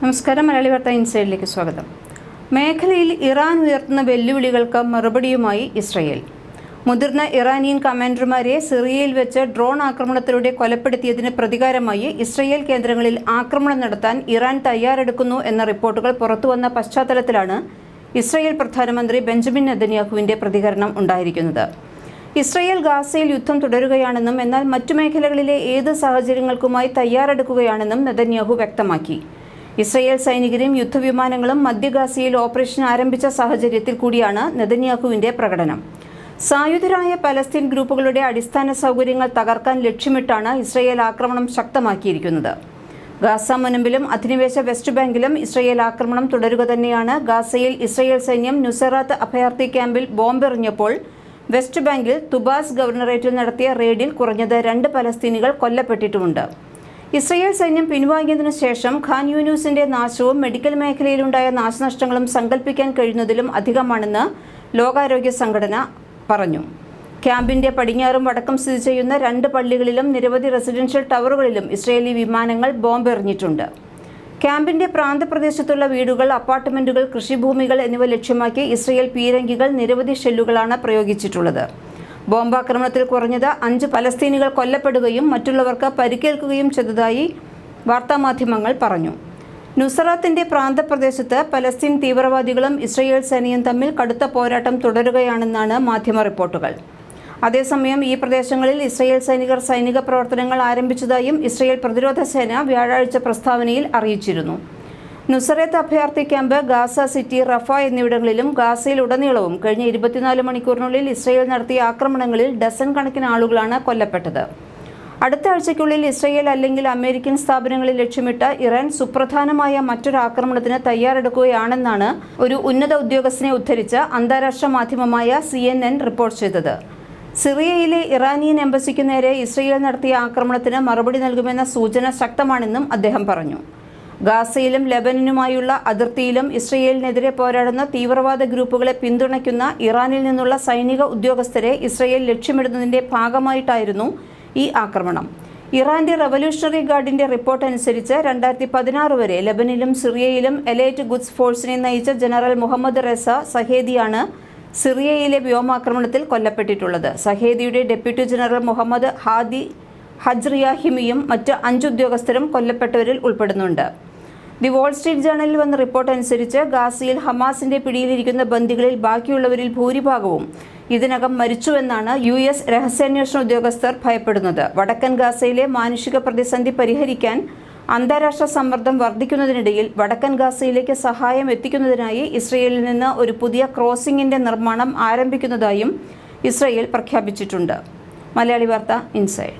നമസ്കാരം മലയാളി വാർത്ത ഇൻസൈഡിലേക്ക് സ്വാഗതം. മേഖലയിൽ ഇറാൻ ഉയർത്തുന്ന വെല്ലുവിളികൾക്ക് മറുപടിയുമായി ഇസ്രയേൽ. മുതിർന്ന ഇറാനിയൻ കമാൻഡർമാരെ സിറിയയിൽ വെച്ച് ഡ്രോൺ ആക്രമണത്തിലൂടെ കൊലപ്പെടുത്തിയതിന് പ്രതികാരമായി ഇസ്രയേൽ കേന്ദ്രങ്ങളിൽ ആക്രമണം നടത്താൻ ഇറാൻ തയ്യാറെടുക്കുന്നു എന്ന റിപ്പോർട്ടുകൾ പുറത്തുവന്ന പശ്ചാത്തലത്തിലാണ് ഇസ്രയേൽ പ്രധാനമന്ത്രി ബെഞ്ചമിൻ നെതന്യാഹുവിന്റെ പ്രതികരണം ഉണ്ടായിരിക്കുന്നത്. ഇസ്രയേൽ ഗാസയിൽ യുദ്ധം തുടരുകയാണെന്നും എന്നാൽ മറ്റു മേഖലകളിലെ ഏത് സാഹചര്യങ്ങൾക്കുമായി തയ്യാറെടുക്കുകയാണെന്നും നെതന്യാഹു വ്യക്തമാക്കി. ഇസ്രയേൽ സൈനികരും യുദ്ധവിമാനങ്ങളും മധ്യഗാസയിൽ ഓപ്പറേഷൻ ആരംഭിച്ച സാഹചര്യത്തിൽ കൂടിയാണ് നെതന്യാഹുവിന്റെ പ്രകടനം. സായുധരായ പലസ്തീൻ ഗ്രൂപ്പുകളുടെ അടിസ്ഥാന സൗകര്യങ്ങൾ തകർക്കാൻ ലക്ഷ്യമിട്ടാണ് ഇസ്രയേൽ ആക്രമണം ശക്തമാക്കിയിരിക്കുന്നത്. ഗാസ മുനമ്പിലും അധിനിവേശ വെസ്റ്റ് ബാങ്കിലും ഇസ്രയേൽ ആക്രമണം തുടരുക തന്നെയാണ് ഗാസയിൽ ഇസ്രയേൽ സൈന്യം നുസറാത്ത് അഭയാർത്ഥി ക്യാമ്പിൽ ബോംബെറിഞ്ഞപ്പോൾ വെസ്റ്റ് ബാങ്കിൽ തുബാസ് ഗവർണറേറ്റിൽ നടത്തിയ റെയ്ഡിൽ കുറഞ്ഞത് രണ്ട് പലസ്തീനികൾ കൊല്ലപ്പെട്ടിട്ടുമുണ്ട്. ഇസ്രയേൽ സൈന്യം പിൻവാങ്ങിയതിനു ശേഷം ഖാൻ യൂനൂസിന്റെ നാശവും മെഡിക്കൽ മേഖലയിലുണ്ടായ നാശനഷ്ടങ്ങളും സങ്കല്പിക്കാൻ കഴിയുന്നതിലും അധികമാണെന്ന് ലോകാരോഗ്യ സംഘടന പറഞ്ഞു. ക്യാമ്പിന്റെ പടിഞ്ഞാറും വടക്കം സ്ഥിതി ചെയ്യുന്ന രണ്ട് പള്ളികളിലും നിരവധി റെസിഡൻഷ്യൽ ടവറുകളിലും ഇസ്രയേലി വിമാനങ്ങൾ ബോംബ് എറിഞ്ഞിട്ടുണ്ട് ക്യാമ്പിന്റെ പ്രാന്തപ്രദേശത്തുള്ള വീടുകൾ അപ്പാർട്ട്മെന്റുകൾ കൃഷിഭൂമികൾ എന്നിവ ലക്ഷ്യമാക്കി ഇസ്രയേൽ പീരങ്കികൾ നിരവധി ഷെല്ലുകളാണ് പ്രയോഗിച്ചിട്ടുള്ളത്. ബോംബാക്രമണത്തിൽ കുറഞ്ഞത് അഞ്ച് പലസ്തീനികൾ കൊല്ലപ്പെടുകയും മറ്റുള്ളവർക്ക് പരിക്കേൽക്കുകയും ചെയ്തതായി വാർത്താമാധ്യമങ്ങൾ പറഞ്ഞു. നുസറാത്തിന്റെ പ്രാന്തപ്രദേശത്ത് പലസ്തീൻ തീവ്രവാദികളും ഇസ്രയേൽ സേനയും തമ്മിൽ കടുത്ത പോരാട്ടം തുടരുകയാണെന്നാണ് മാധ്യമ റിപ്പോർട്ടുകൾ. അതേസമയം ഈ പ്രദേശങ്ങളിൽ ഇസ്രയേൽ സൈനികർ സൈനിക പ്രവർത്തനങ്ങൾ ആരംഭിച്ചതായും ഇസ്രയേൽ പ്രതിരോധ സേന വ്യാഴാഴ്ച പ്രസ്താവനയിൽ അറിയിച്ചിരുന്നു. നുസറത്ത് അഭയാർത്ഥി ക്യാമ്പ് ഗാസ സിറ്റി റഫ എന്നിവിടങ്ങളിലും ഗാസയിലുടനീളവും കഴിഞ്ഞ ഇരുപത്തിനാല് മണിക്കൂറിനുള്ളിൽ ഇസ്രയേൽ നടത്തിയ ആക്രമണങ്ങളിൽ ഡസൻ കണക്കിന് ആളുകളാണ് കൊല്ലപ്പെട്ടത്. അടുത്ത ആഴ്ചയ്ക്കുള്ളിൽ ഇസ്രയേൽ അല്ലെങ്കിൽ അമേരിക്കൻ സ്ഥാപനങ്ങളിൽ ലക്ഷ്യമിട്ട് ഇറാൻ സുപ്രധാനമായ മറ്റൊരു ആക്രമണത്തിന് തയ്യാറെടുക്കുകയാണെന്നാണ് ഒരു ഉന്നത ഉദ്യോഗസ്ഥനെ ഉദ്ധരിച്ച് അന്താരാഷ്ട്ര മാധ്യമമായ സി റിപ്പോർട്ട് ചെയ്തത്. സിറിയയിലെ ഇറാനിയൻ എംബസിക്കു നേരെ ഇസ്രയേൽ നടത്തിയ ആക്രമണത്തിന് മറുപടി നൽകുമെന്ന സൂചന ശക്തമാണെന്നും അദ്ദേഹം പറഞ്ഞു. ഗാസയിലും ലബനനുമായുള്ള അതിർത്തിയിലും ഇസ്രയേലിനെതിരെ പോരാടുന്ന തീവ്രവാദ ഗ്രൂപ്പുകളെ പിന്തുണയ്ക്കുന്ന ഇറാനിൽ നിന്നുള്ള സൈനിക ഉദ്യോഗസ്ഥരെ ഇസ്രയേൽ ലക്ഷ്യമിടുന്നതിന്റെ ഭാഗമായിട്ടായിരുന്നു ഈ ആക്രമണം. ഇറാന്റെ റവല്യൂഷണറി ഗാർഡിന്റെ റിപ്പോർട്ട് അനുസരിച്ച് രണ്ടായിരത്തി പതിനാറ് വരെ ലബനിലും സിറിയയിലും എലൈറ്റ് ഗുഡ്സ് ഫോഴ്സിനെ നയിച്ച ജനറൽ മുഹമ്മദ് റസ സഹേദിയാണ് സിറിയയിലെ വ്യോമാക്രമണത്തിൽ കൊല്ലപ്പെട്ടിട്ടുള്ളത്. സഹേദിയുടെ ഡെപ്യൂട്ടി ജനറൽ മുഹമ്മദ് ഹാദി ഹജ്റിയാഹിമിയും മറ്റ് അഞ്ചുദ്യോഗസ്ഥരും കൊല്ലപ്പെട്ടവരിൽ ഉൾപ്പെടുന്നുണ്ട്. ദി വാൾ സ്ട്രീറ്റ് ജേണലിൽ വന്ന റിപ്പോർട്ട് അനുസരിച്ച് ഗാസയിൽ ഹമാസിന്റെ പിടിയിലിരിക്കുന്ന ബന്ദികളിൽ ബാക്കിയുള്ളവരിൽ ഭൂരിഭാഗവും ഇതിനകം മരിച്ചുവെന്നാണ് യു എസ് രഹസ്യാന്വേഷണ ഉദ്യോഗസ്ഥർ ഭയപ്പെടുന്നത്. വടക്കൻ ഗാസയിലെ മാനുഷിക പ്രതിസന്ധി പരിഹരിക്കാൻ അന്താരാഷ്ട്ര സമ്മർദ്ദം വർദ്ധിക്കുന്നതിനിടയിൽ വടക്കൻ ഗാസയിലേക്ക് സഹായം എത്തിക്കുന്നതിനായി ഇസ്രയേലിൽ നിന്ന് ഒരു പുതിയ ക്രോസിംഗിന്റെ നിർമ്മാണം ആരംഭിക്കുന്നതായും ഇസ്രയേൽ പ്രഖ്യാപിച്ചിട്ടുണ്ട്. മലയാളി വാർത്ത ഇൻസൈഡ്.